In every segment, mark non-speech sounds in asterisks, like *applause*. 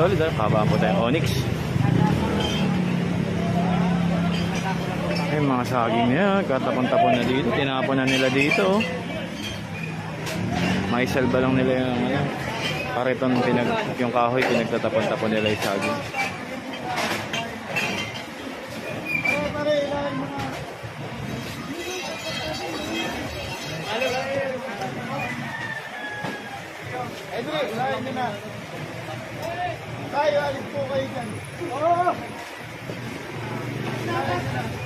solid ah. Kabaan po tayong Onyx. Ay, mga saging na yan. Katapon-tapon na dito. Tinapon na nila dito. oh. May salba lang nila yung ano. Pariton pinag, yung kahoy, pinagtatapon-tapon nila yung saging. Edre, nyo na. Tayo, alis po kayo dyan. Oo!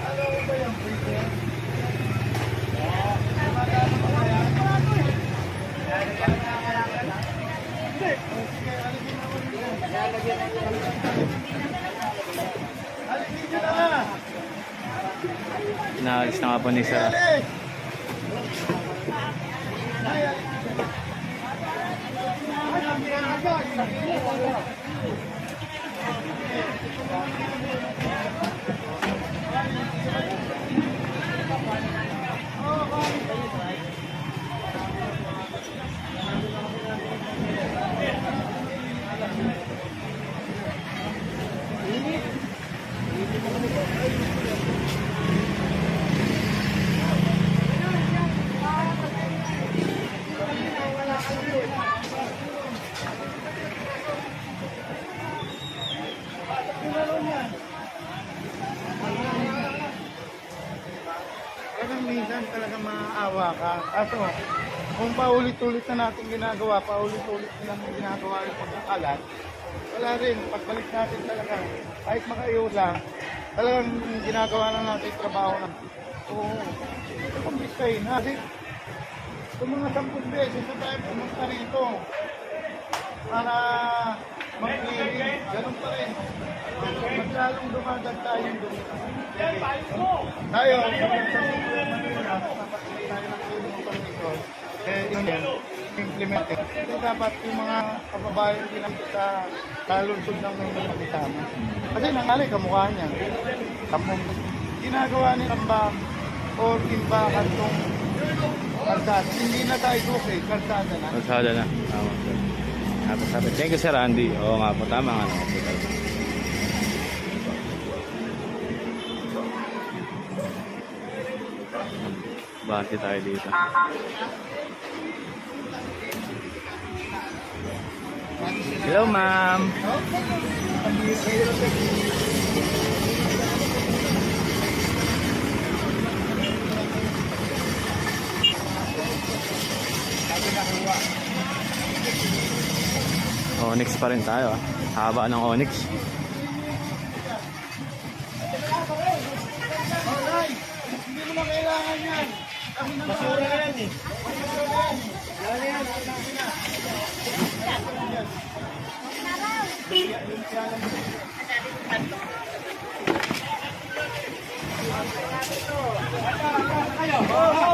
Ano ba yung pwede? Alisin nyo na! Inaalis na nga po ni Sarah. Alis! Ay, alis. Parang minsan talaga maaawa ka. Kaso, kung paulit-ulit na natin ginagawa, paulit-ulit na natin ginagawa yung pagkakalat, wala rin. Pagbalik natin talaga, kahit makaiyo lang, talagang ginagawa na natin yung trabaho na. Oo. Pambistahin na. Kasi, kung mga sampung beses na tayo pumunta rito, para mag-clearing, ganun pa rin. Mas lalong dumadag tayong dumi. Tayo, sa Manila, kapatid tayo ng tulong ng dito, eh, implemented. Ito dapat yung mga kababayan din sa kalunsod ng mga kasama. Kasi nangali kamukha niya. Tapos, ginagawa nilang ba or imbakan tong kalsada. Hindi na tayo okay, kalsada na. Kalsada na. Tama sir. Thank you Sir Andy. Oo nga po, tama nga po Bati tayo dito. Hello ma'am. Onyx pa rin tayo ah. Haba ng Onyx. Basura na yan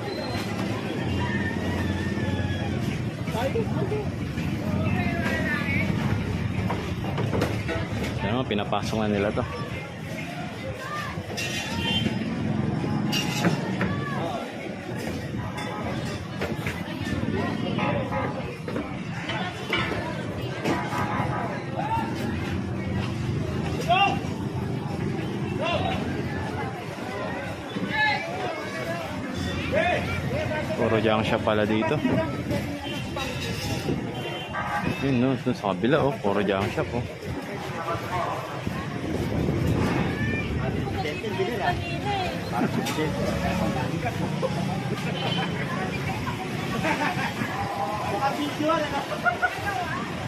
Yan, pinapasok na nila to. Puro junk shop pala dito. Yun no, dun sa kabila oh, junk shop oh. *laughs*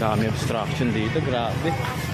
Dami obstruction dito, grabe.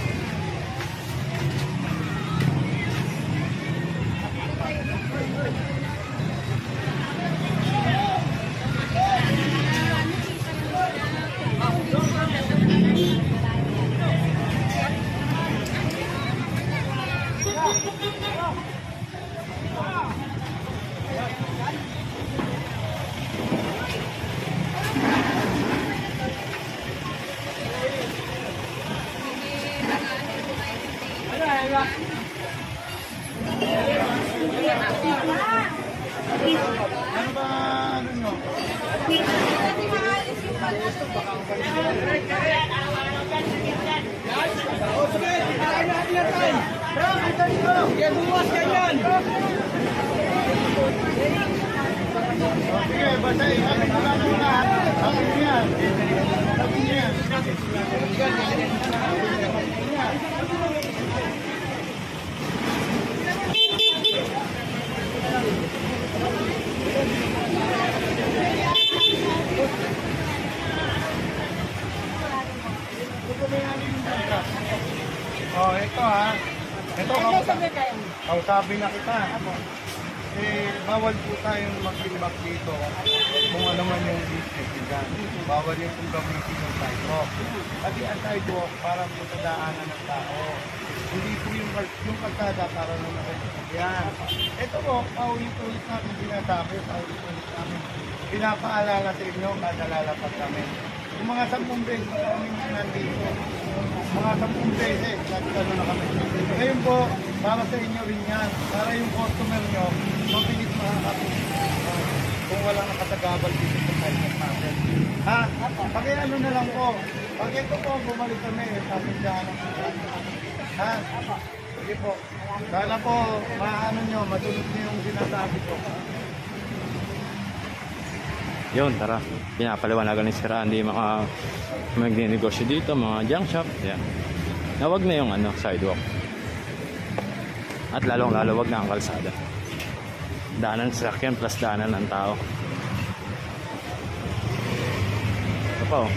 Sige, basta ikakit ko lang muna. Sabi niya. Sabi niya. Oh, ito ha. Ito, oh, sabi na kita. Eh, bawal po tayong mag-feedback dito kung ano man yung business nila. Bawal yung kung gamitin yung sidewalk. Kasi ang sidewalk para po sa daanan ng tao. Hindi po yung, yung kalsada para na nakasasakyan. Ito po, paulit-ulit natin sinasabi, paulit-ulit namin. Pinapaalala sa inyo kada lalapag kami. Yung mga sampung beses na kami nandito, mga sampung beses, nagkano na kami. Ngayon po, para sa inyo rin yan. Para yung customer nyo, mabilis makakapit. Kung wala nakatagabal dito sa site natin. Ha? Pag ano na lang po. Pag ito po, bumalik kami, sasindyahan ng Ha? Sige po. Sana po, maano nyo, matulog nyo yung sinasabi ko. Yun, tara. Pinapaliwanagan ni Sir Andy mga magninegosyo dito, mga junk shop. Yan. Nawag na yung ano, sidewalk. At lalong lalo wag na ang kalsada. Daanan sa sakyan plus daanan ng tao. Ito pa oh.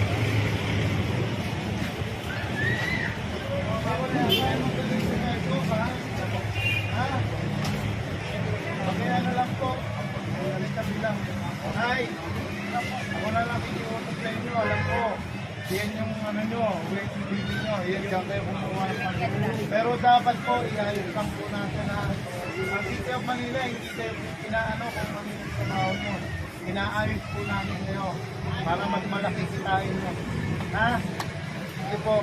Okay, ano! Na lang iiutot sa inyo. Alam ko, yan yung ano nyo, bibi nyo. Yan dyan kayo kumuha ng ano. Pero dapat po, lang po natin na ang City of Manila, hindi kayo inaano kung ano yung trabaho nyo. Inaayos po namin kayo para mas malaki kitain nyo. Ha? Sige po.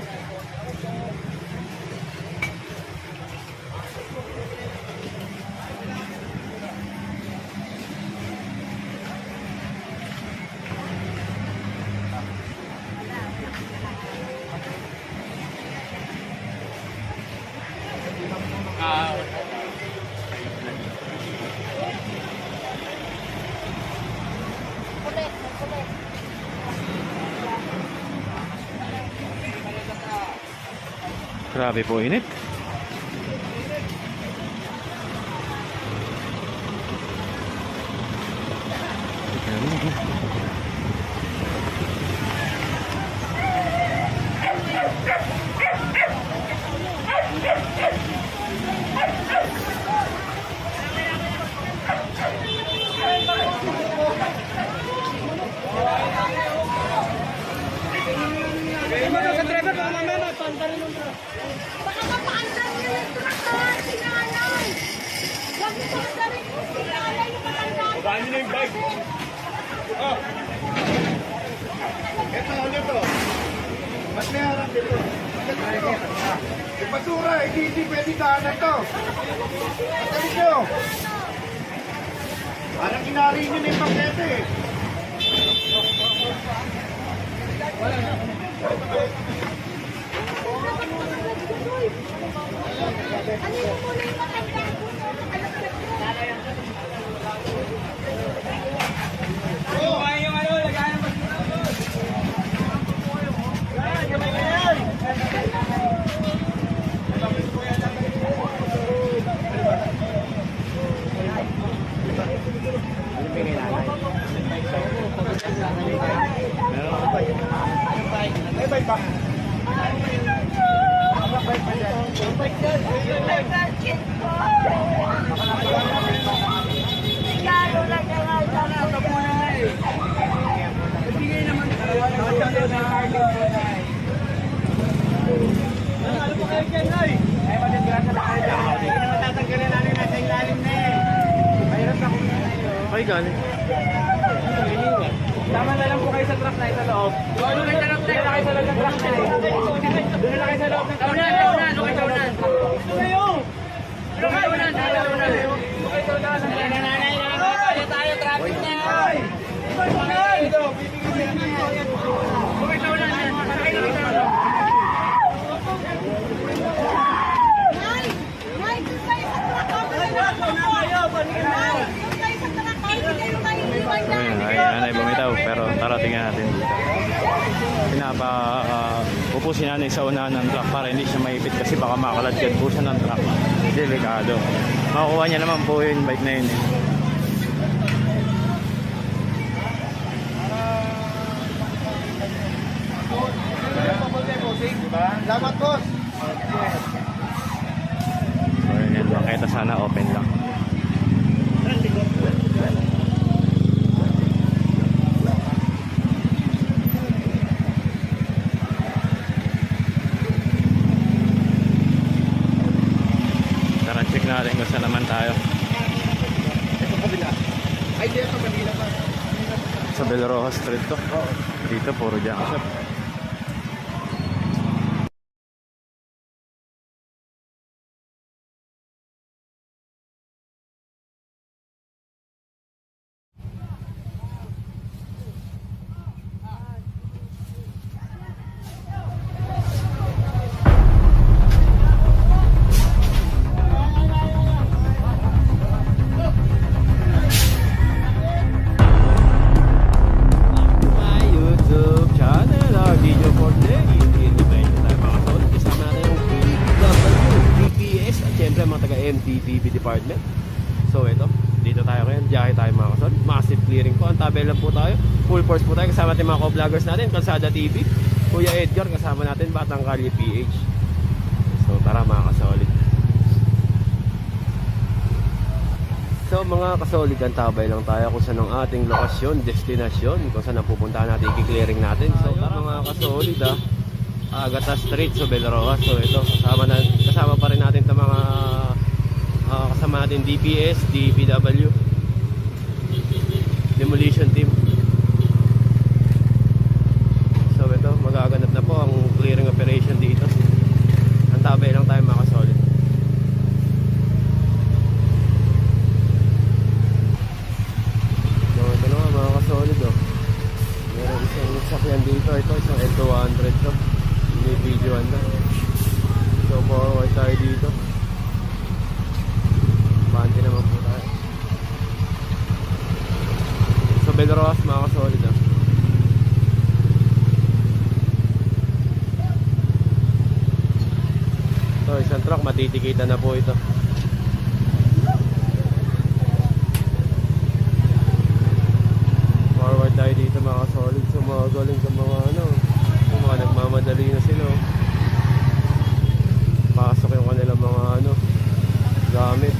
Grabe po. Baka mapaandar niyo yung truck ha, si nanay. Huwag niyo paandarin po si nanay yung matanda. Babaan niyo na yung bike. Ito, ano to? Ba't may harap dito? Bakit tayo? Yung basura, hindi, hindi pwede daanan to. Patalis nyo. Parang inari nyo na yung pakete eh. Ano yung muna yung matanda? Alam ko. May bike ba? Regalo lang yan. Sana. Matatanggalin namin nasa ilalim na eh. Mahirap na kung Ay, galing. Tama na lang po kayo sa truck na sa loob. Doon kayo sa loob na kayo sa loob ng truck na Doon na kayo sa loob ng truck na Doon kayo sa loob ng truck na Doon kayo! Doon kayo na! Doon kayo na! Doon kayo sa loob ng Nanay na! Kaya tayo traffic na! Doon kayo sa loob Nay! Nay, doon kayo sa truck. Nay, doon kayo sa truck. Ay, hindi kayo maiiwan Ayun, yan. ay, nanay bumitaw. Tingnan natin dito. Pinapa, uh, upusin natin sa unahan ng truck para hindi siya maipit kasi baka makaladkad po siya ng truck. Delikado. Makukuha niya naman po yung bike na yun. eh. Salamat boss. So yun yan, makita sana open lang. Tara check natin kung saan naman tayo. Ito kabila. Ay, di ito Manila pa. Sa Belroja Street to. Dito puro junk shop. Natin mga co-vloggers natin. Kalsada TV. Kuya Edgar, kasama natin. Batang Kali PH. So tara mga kasolid. So mga kasolidan, tabay lang tayo kung saan ang ating lokasyon, destinasyon, kung saan ang pupuntahan natin, i-clearing natin. So tara mga kasolid ah, Agata Street, so. So ito, kasama, na, kasama pa rin natin itong mga ah, kasama natin DPS, DPW, Demolition Team. So ito, magaganap na po ang clearing operation dito. Ang tabay lang tayo mga kasolid. So ito na nga mga kasolid oh. Meron isang sakyan dito. Ito isang L200 to. May video na. So forward tayo dito. Bante naman po tayo. So Belroas mga kasolid oh. So isang truck matitikitan na po ito. forward tayo dito mga solid so mga galing sa mga ano yung mga nagmamadali na sila oh. pasok yung kanilang mga ano gamit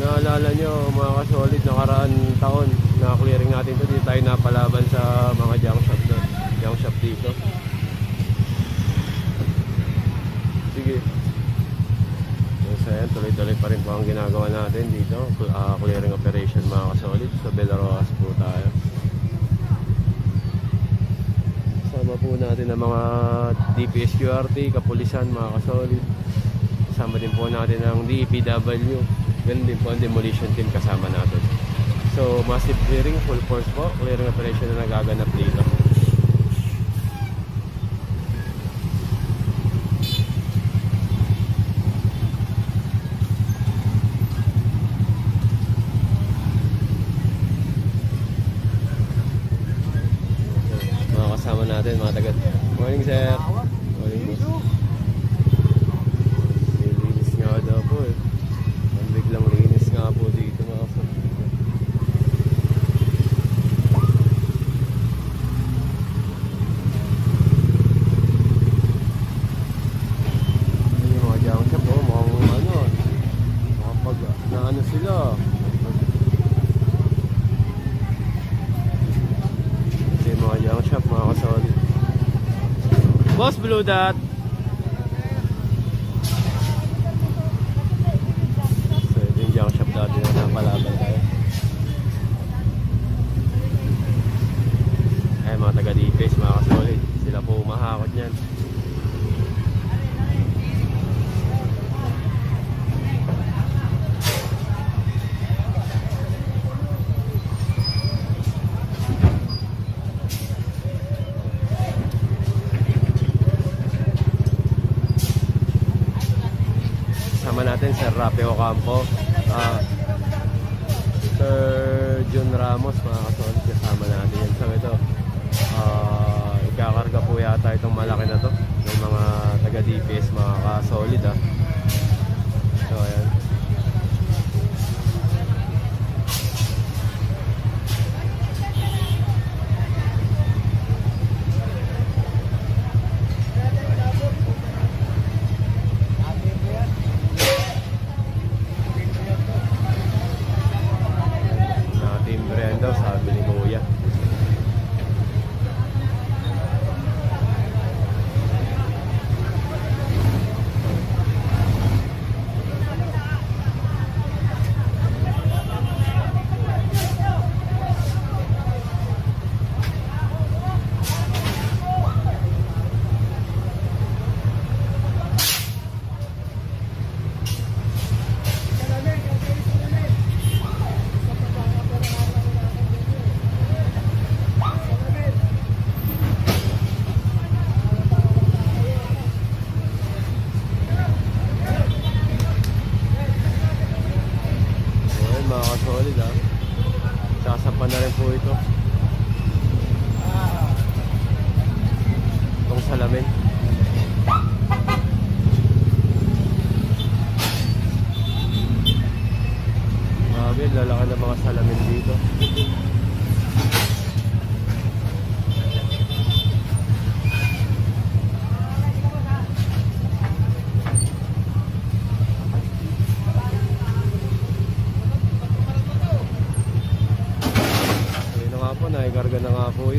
naalala nyo mga kasolid nakaraan taon na clearing natin to dito tayo napalaban sa mga junk shop na junk shop dito sige So ayan, tuloy-tuloy pa rin po ang ginagawa natin dito. Uh, clearing operation mga kasolid. Sa Belaroas po tayo. Sama po natin ng mga DPS QRT, kapulisan, mga kasolid. Kasama din po natin ang DPW. Ganun din po ang demolition team kasama natin. So, massive clearing, full force po. Clearing operation na nagaganap dito. mga kasama natin, mga taga. Morning, sir. Morning, boss. Linis nga daw po eh. Ang biglang linis nga po dito mga kasama. Ayun, yung mga junk shop, oh, mukhang ano, mukhang pag, na ano sila, Ito yung mga junk shop, mga kasali. Dot! So, ito yung junk shop dati na napalaban tayo. Ay, mga taga-DPS, mga kasolid. Sila po umahakot niyan. 反驳。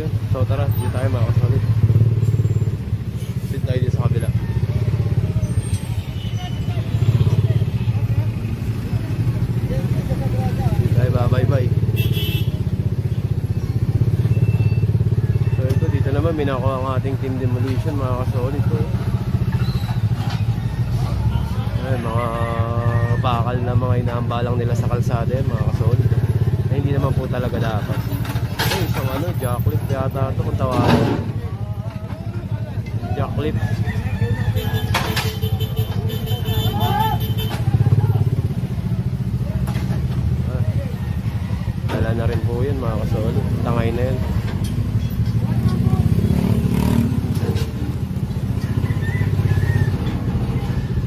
Yun. So tara, dito tayo mga kasolid. Sit tayo dito sa kabila. Dito tayo babay-bye. So ito, dito naman, minakuha ang ating team demolition mga kasolid. Ayun, mga bakal na mga inaambalang nila sa kalsada mga kasolid. Hindi naman po talaga dapat. Isang ano, jacklip yata ito kung tawagin. Jacklip. Ah, Dala na rin po yun mga kasolo. Tangay na yun.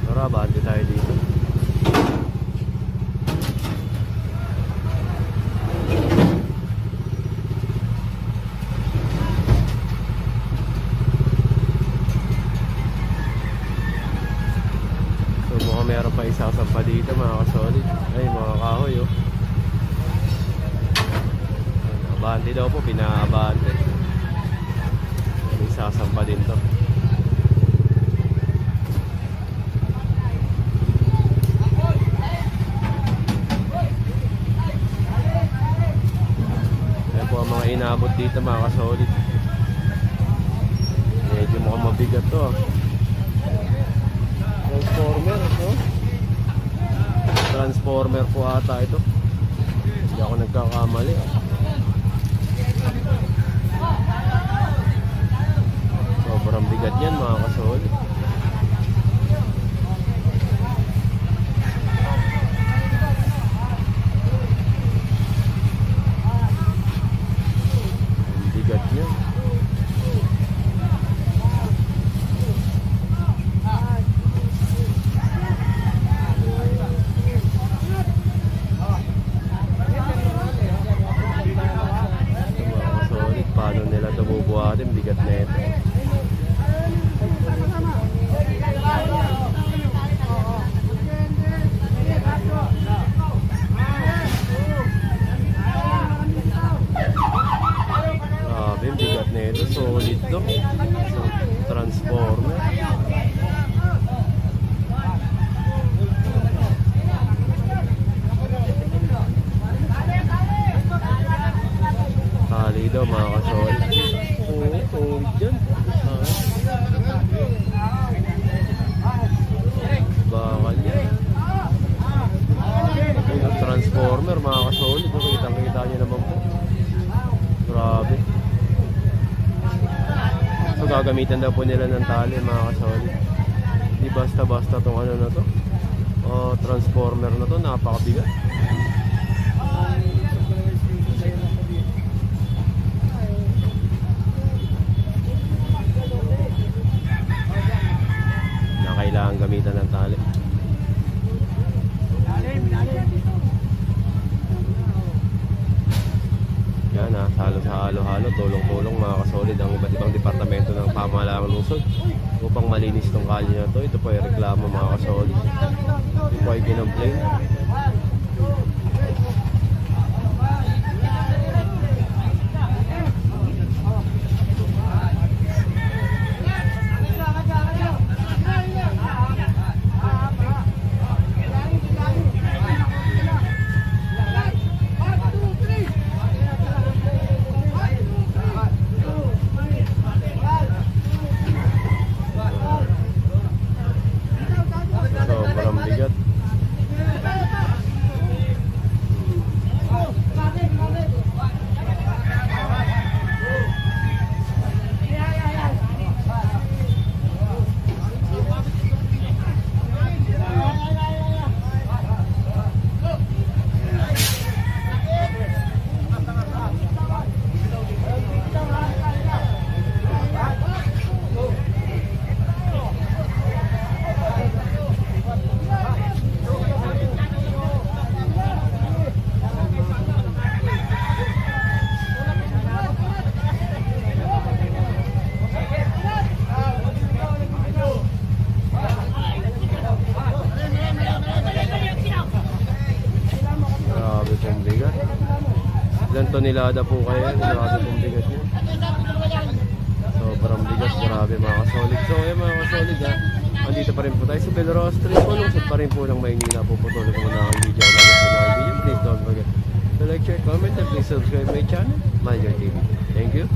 Tara, bante tayo dito. So mukhang meron pa isasampa dito mga kasolid. Ay mga kahoy oh. Po, pinaabante. May isasampa din to. Ayan po ang mga inabot dito mga kasolid. Medyo mukhang mabigat to ah. Transformer, no? Transformer po ata ito. Hindi ako nagkakamali. ah. Sobrang bigat yan mga kasol. Ang bigat niya. Grabe, ang bigat na ito. Solid to. So, transformer. Tali daw mga kasol. Oo, oo, dyan. Bakal yan. Yung transformer mga kasol. Ito kitang kita nyo naman po. Grabe. So gagamitan daw po nila ng tali mga kasol. Di basta-basta tong ano na to. O transformer na to, napakabigat. na kailangan gamitan ng tali. Yan ha, halo sa halo-halo, tulong-tulong mga kasolid ang iba't ibang departamento ng pamahalaan ng lungsod upang malinis tong kalye na to. Ito po ay reklamo mga kasolid. Ito po ay kinomplain. Sobrang bigat. Grabe pong bigat. Ilan tonelada po kaya? Grabe pong bigat niya. Sobrang bigat. Grabe mga kasolid. So ayun mga kasolid ha. Andito pa rin po tayo sa Belrose Street po. Lungsod pa rin po ng Maynila. Puputuloy ko muna ang video. Bago sa mga video. Please don't forget to like, share, comment, and please subscribe my channel. Your TV. Thank you.